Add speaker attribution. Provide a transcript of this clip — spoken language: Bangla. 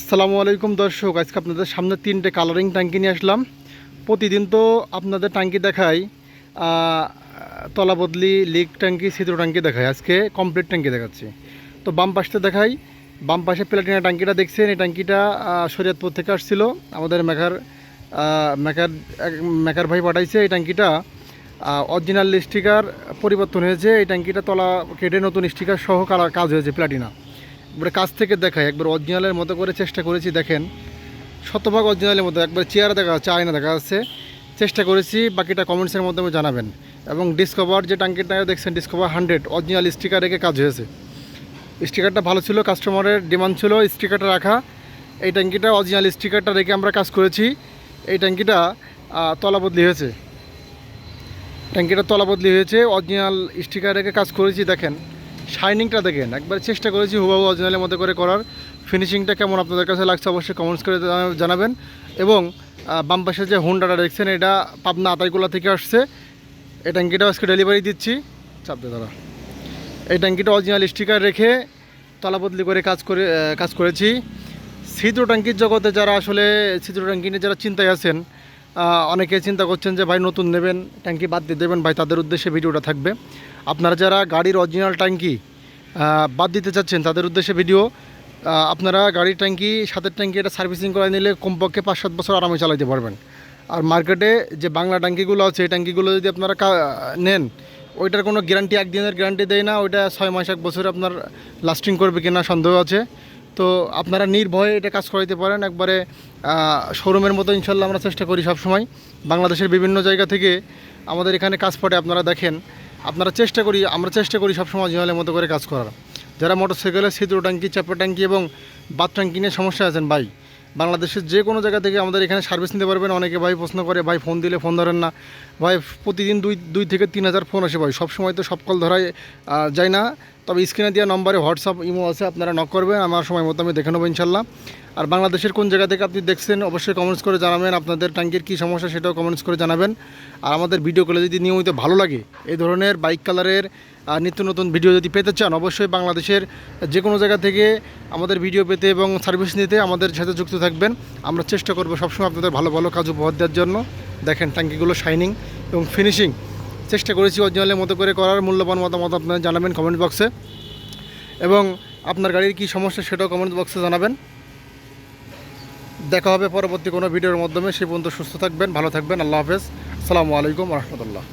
Speaker 1: আসসালামু আলাইকুম দর্শক আজকে আপনাদের সামনে তিনটে কালারিং ট্যাঙ্কি নিয়ে আসলাম। প্রতিদিন তো আপনাদের ট্যাঙ্কি দেখাই আহ, তলা বদলি লিক ট্যাঙ্কি ছিদ্র ট্যাঙ্কি দেখাই। আজকে কমপ্লিট ট্যাঙ্কি দেখাচ্ছি। তো বাম পাশটা দেখাই বাম পাশে প্লাটিনা ট্যাঙ্কিটা দেখছেন এই ট্যাঙ্কিটা শরীয়তপুর থেকে আসছিল। আমাদের মেকার মেকার মেকার ভাই পাঠাইছে এই ট্যাঙ্কিটা। অরিজিনাল স্টিকার পরিবর্তন হয়েছে এই ট্যাঙ্কিটা তলা কেটে নতুন স্টিকার সহ কাজ হয়েছে প্লাটিনা একবারে কাছ থেকে দেখায় একবার অরিজিনালের মতো করে চেষ্টা করেছি, দেখেন। শতভাগ অরিজিনালের মতো, একবার চেয়ারে দেখা যাচ্ছে আয়না দেখা যাচ্ছে। চেষ্টা করেছি, বাকিটা কমেন্টসের মাধ্যমে জানাবেন। এবং ডিসকভার যে টাঙ্কিটা দেখছেন ডিসকভার হান্ড্রেড অরিজিনাল স্টিকার রেখে কাজ হয়েছে। স্টিকারটা ভালো ছিল কাস্টমারের ডিমান্ড ছিল স্টিকারটা রাখা। এই ট্যাঙ্কিটা অরিজিনাল স্টিকারটা রেখে আমরা কাজ করেছি। এই ট্যাঙ্কিটা তলা বদলি হয়েছে। ট্যাঙ্কিটা তলা বদলি হয়েছে অরিজিনাল স্টিকার রেখে কাজ করেছি, দেখেন। শাইনিংটা দেখেন, একবার চেষ্টা করেছি হুবাহু অরিজিনালের মধ্যে করে করার। ফিনিশিংটা কেমন আপনাদের কাছে লাগছে অবশ্যই কমেন্টস করে জানাবেন। এবং বাম পাশে যে হুন্ডাটা দেখছেন, এটা পাবনা আতাইকুলা থেকে আসছে। এই ট্যাঙ্কিটাও আজকে ডেলিভারি দিচ্ছি। চাপ দিয়ে দাঁড়া। এই ট্যাঙ্কিটা অরিজিনাল স্টিকার রেখে তলা বদলি করে কাজ করে কাজ করেছি। ছিদ্র ট্যাঙ্কির জগতে যারা আসলে ছিদ্র ট্যাঙ্কি নিয়ে যারা চিন্তায় আছেন অনেকে চিন্তা করছেন যে ভাই নতুন নেবেন, ট্যাঙ্কি বাদ দিয়ে দেবেন, ভাই তাদের উদ্দেশ্যে ভিডিওটা থাকবে। আপনারা যারা গাড়ির অরিজিনাল ট্যাঙ্কি বাদ দিতে চাচ্ছেন, তাদের উদ্দেশ্যে ভিডিও আপনারা গাড়ির ট্যাঙ্কি, সাতের ট্যাঙ্কি এটা সার্ভিসিং করে নিলে কমপক্ষে পাঁচ সাত বছর আরামে চালাতে পারবেন। আর মার্কেটে যে বাংলা ট্যাঙ্কিগুলো আছে, এই ট্যাঙ্কিগুলো যদি আপনারা নেন, ওইটার কোনো গ্যারান্টি একদিনের গ্যারান্টি দেয় না, ওইটা ছয় মাস, এক বছর আপনার লাস্টিং করবে কিনা সন্দেহ আছে। তো আপনারা নির্ভয়ে এটা কাজ করাইতে পারেন। একবারে শোরুমের মতো ইনশাল্লাহ আমরা চেষ্টা করি সবসময়। বাংলাদেশের বিভিন্ন জায়গা থেকে আমাদের এখানে কাজ পড়ে, আপনারা দেখেন। আপনারা চেষ্টা করি, আমরা চেষ্টা করি সবসময় জিহালের মতো করে কাজ করার। যারা মোটরসাইকেলের ছিদ্র ট্যাঙ্কি, চাপা ট্যাঙ্কি এবং বাথ ট্যাঙ্কি নিয়ে সমস্যা আছেন, ভাই, বাংলাদেশের যে কোনো জায়গা থেকে আমাদের এখানে সার্ভিস নিতে পারবেন। অনেকে ভাই প্রশ্ন করে, ভাই ফোন দিলে ফোন ধরেন না। ভাই, প্রতিদিন দুই দুই থেকে তিন হাজার ফোন আসে, ভাই। সবসময় তো সব কল ধরাই যায় না। তবে স্ক্রিনে দেওয়া নম্বরে হোয়াটসঅ্যাপ, ইমো আছে, আপনারা নক করবেন। আমার সময় মতো আমি দেখে নেব, ইনশাল্লাহ। আর বাংলাদেশের কোন জায়গা থেকে আপনি দেখছেন, অবশ্যই কমেন্টস করে জানাবেন। আপনাদের ট্যাঙ্কির কী সমস্যা সেটাও কমেন্টস করে জানাবেন। আর আমাদের ভিডিও ভিডিওগুলো যদি নিয়মিত ভালো লাগে, এই ধরনের বাইক কালারের নিত্য নতুন ভিডিও যদি পেতে চান, অবশ্যই বাংলাদেশের যে কোনো জায়গা থেকে আমাদের ভিডিও পেতে এবং সার্ভিস নিতে আমাদের সাথে যুক্ত থাকবেন। আমরা চেষ্টা করব সবসময় আপনাদের ভালো ভালো কাজ উপহার দেওয়ার জন্য। দেখেন ট্যাঙ্কিগুলো শাইনিং এবং ফিনিশিং চেষ্টা করেছি অরিজিনালের মতো করে করার, মূল্যবান মতামত আপনারা জানাবেন কমেন্ট বক্সে এবং আপনার গাড়ির কী সমস্যা সেটাও কমেন্ট বক্সে জানাবেন। দেখা হবে পরবর্তী কোনো ভিডিওর মাধ্যমে। সে পর্যন্ত সুস্থ থাকবেন, ভালো থাকবেন। আল্লাহ হাফেজ। আসসালামু আলাইকুম রহমতুল্লাহ।